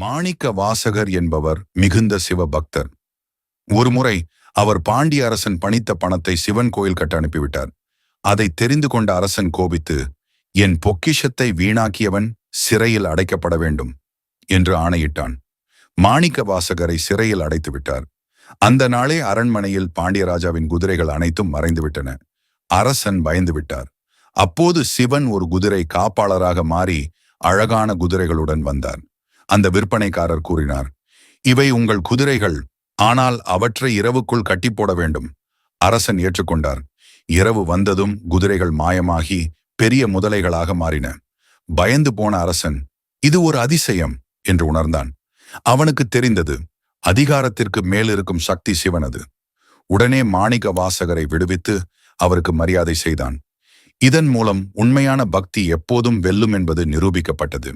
மாணிக்க வாசகர் என்பவர் மிகுந்த சிவபக்தர். ஒருமுறை அவர் பாண்டிய அரசன் பணித்த பணத்தை சிவன் கோயில் கட்ட அனுப்பிவிட்டார். அதை தெரிந்து கொண்ட அரசன் கோபித்து என் பொக்கிஷத்தை வீணாக்கியவன் சிறையில் அடைக்கப்பட வேண்டும் என்று ஆணையிட்டான். மாணிக்க வாசகரை சிறையில் அடைத்து விட்டார். அந்த நாளே அரண்மனையில் பாண்டியராஜாவின் குதிரைகள் அனைத்தும் மறைந்துவிட்டன அரசன் பயந்து விட்டார். அப்போது சிவன் ஒரு குதிரை காப்பாளராக மாறி அழகான குதிரைகளுடன் வந்தார். அந்த விற்பனைக்காரர் கூறினார் இவை உங்கள் குதிரைகள் ஆனால் அவற்றை இரவுக்குள் கட்டிப்போட போட வேண்டும். அரசன் ஏற்றுக்கொண்டார். இரவு வந்ததும் குதிரைகள் மாயமாகி பெரிய முதலைகளாக மாறின. பயந்து போன அரசன் இது ஒரு அதிசயம் என்று உணர்ந்தான். அவனுக்கு தெரிந்தது அதிகாரத்திற்கு மேலிருக்கும் சக்தி சிவனது. உடனே மாணிக்க வாசகரை விடுவித்து அவருக்கு மரியாதை செய்தான். இதன் மூலம் உண்மையான பக்தி எப்போதும் வெல்லும் என்பது நிரூபிக்கப்பட்டது.